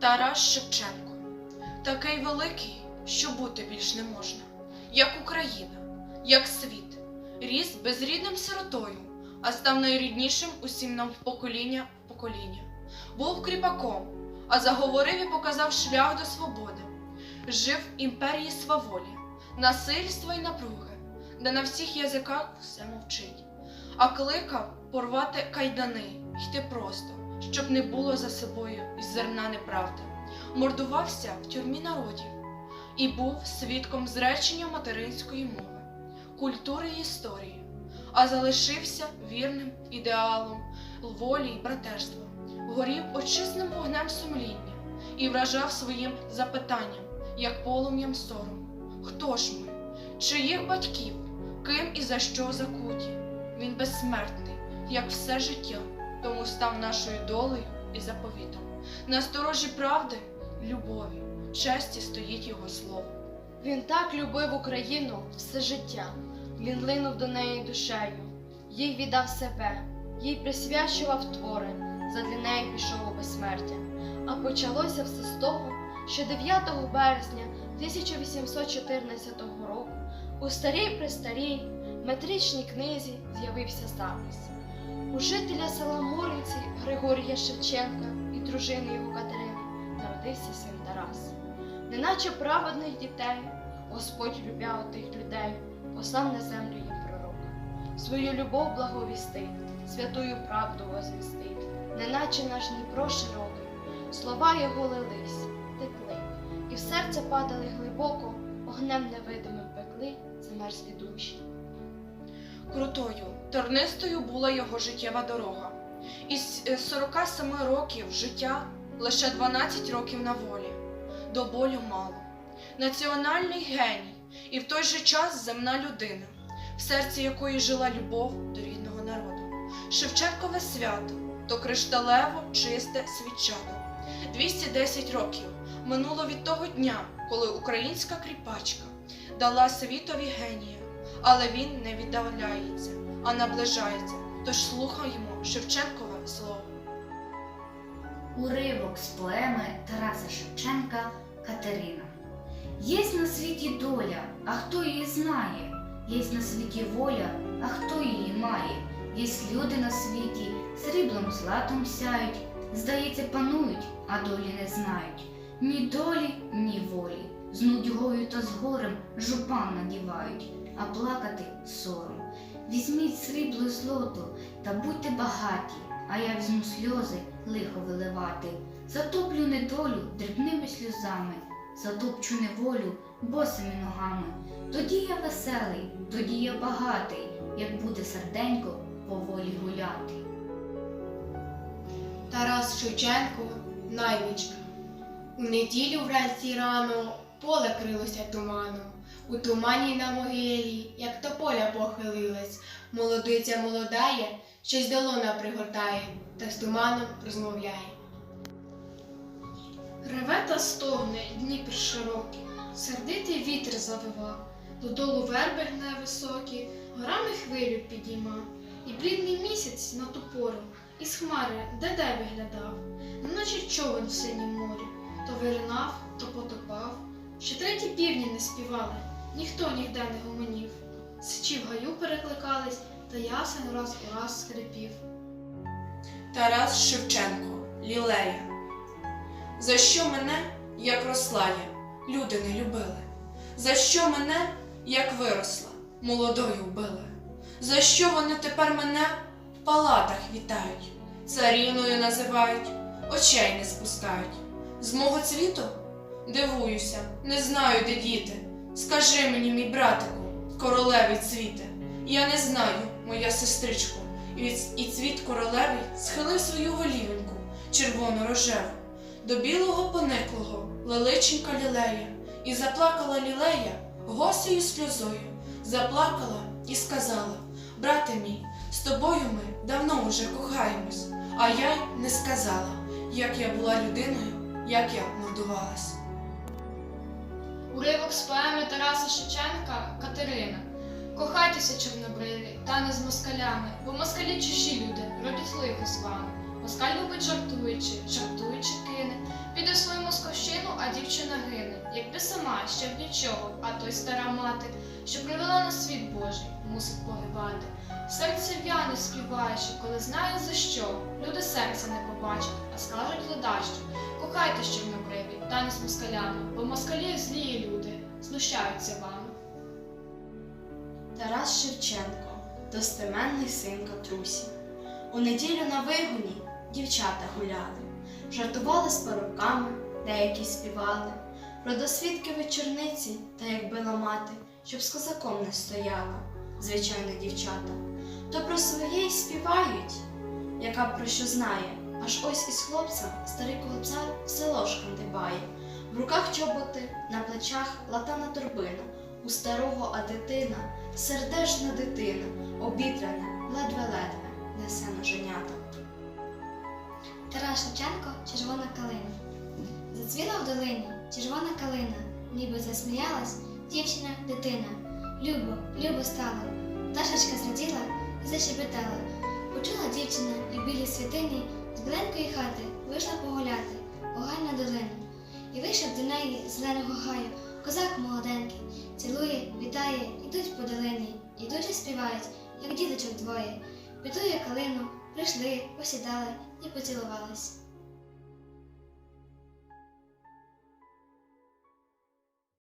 Тарас Шевченко. Такий великий, що бути більш не можна, як Україна, як світ, ріс безрідним сиротою, а став найріднішим усім нам в покоління в покоління. Був кріпаком, а заговорив і показав шлях до свободи. Жив в імперії сваволі, насильства й напруги, де на всіх язиках все мовчить, а кликав порвати кайдани, йти просто, щоб не було за собою зерна неправди. Мордувався в тюрмі народів і був свідком зречення материнської мови, культури й історії, а залишився вірним ідеалом волі й братерства, горів очисним вогнем сумління і вражав своїм запитанням, як полум'ям сорому. Хто ж ми? Чиїх батьків? Ким і за що закуті? Він безсмертний, як все життя, тому став нашою долею і заповітом. На сторожі правди, любові, честі стоїть його слово. Він так любив Україну все життя. Він линув до неї душею, їй віддав себе, їй присвячував твори, задля неї пішов у безсмертя. А почалося все з того, що 9 березня 1814 року у старій престарій метричній книзі з'явився запис. У жителя села Моринці Григорія Шевченка і дружини його Катерини народився син Тарас. Неначе праведних дітей, Господь любя тих людей, послав на землю їм пророка. Свою любов благовістить, святую правду возвістить, неначе наш Дніпро широкий, слова його лились, текли, і в серце падали глибоко, огнем невидимим пекли замерзлі душі. Крутою, тернистою була його життєва дорога. Із е, 47 років життя лише 12 років на волі. До болю мало. Національний геній і в той же час земна людина, в серці якої жила любов до рідного народу. Шевченкове свято то кришталево чисте свічало. 210 років минуло від того дня, коли українська кріпачка дала світові генія, але він не віддаляється, а наближається. Тож слухаємо Шевченкове слово. Уривок з поеми Тараса Шевченка Катерина. Єсть на світі доля, а хто її знає? Єсть на світі воля, а хто її має? Єсть люди на світі, сріблом златом сяють, здається, панують, а долі не знають. Ні долі, ні волі. З нудьгою та з горем жупан надівають, а плакати сором. Візьміть срібло й злото та будьте багаті, а я візьму сльози лихо виливати. Затоплю недолю дрібними сльозами, затопчу неволю босими ногами. Тоді я веселий, тоді я багатий, як буде серденько по волі гуляти. Тарас Шевченко наймичка. У неділю вранці рано поле крилося туманом. У тумані на могилі, як тополя похилилась, молодиця молодає, щось долона пригортає, та з туманом розмовляє. Реве та стогне Дніпр широкий, сердитий вітер завива, додолу верби гне високі, горами хвилю підійма, і блідний місяць на ту пору із хмари де-де виглядав, неначе човен в синім морі, то виринав, то потопав. Ще треті півні не співали, ніхто ніде не гомонів. Сичі в гаю перекликались, та ясен раз у раз скрипів. Тарас Шевченко, Лілея. За що мене, як росла я, люди не любили? За що мене, як виросла, молодою вбили? За що вони тепер мене в палатах вітають, царівною називають, очей не спускають? З мого цвіту дивуюся, не знаю, де діти. Скажи мені, мій братику, королевий цвіте, я не знаю, моя сестричко, і цвіт королевий схилив свою голівеньку, червоно рожеву, до білого пониклого леличенька лілея, і заплакала лілея госею сльозою, заплакала і сказала: Брате мій, з тобою ми давно уже кохаємось, а я й не сказала, як я була людиною, як я мордувалась. Уривок з поеми Тараса Шевченка Катерина. Кохайтеся, чорнобриві, та не з москалями, бо москалі чужі люди, родять лихо з вами. Москаль любить жартуючи, жартуючи кине, піде свою московщину, а дівчина гине. Якби сама ще б нічого, а той стара мати, що привела на світ Божий, мусить погибати. Серце в'яне співаючи, коли знає за що. Люди серця не побачать, а скажуть ледащо. Кохайтесь, чорнобриві, та не з москалями, бо москалі злії люди, знущаються вами. Тарас Шевченко, достеменний син Катрусі. У неділю на вигоні дівчата гуляли, жартували з парубками, деякі співали. Про досвідки вечорниці, та як била мати, щоб з козаком не стояла, звичайно, дівчата. То про своє й співають, яка про що знає, аж ось із хлопцем старий колопцар в село шкандибає. В руках чоботи, на плечах латана торбина, у старого, а дитина сердешна дитина, обітрана, ледве-ледве, несе ноженята. Тарас Шевченко червона калина. Зацвіла в долині червона калина, ніби засміялась дівчина, дитина. Любо, любо стало. Пташечка зраділа і зашепетала. Почула дівчина і в білій святині з біленької хати вийшла погуляти, огай на долину. І вийшов до неї з зеленого гаю, козак молоденький, цілує, вітає, ідуть по долині, ідуть і співають, як діточок двоє. Під тую калину прийшли, посідали і поцілувались.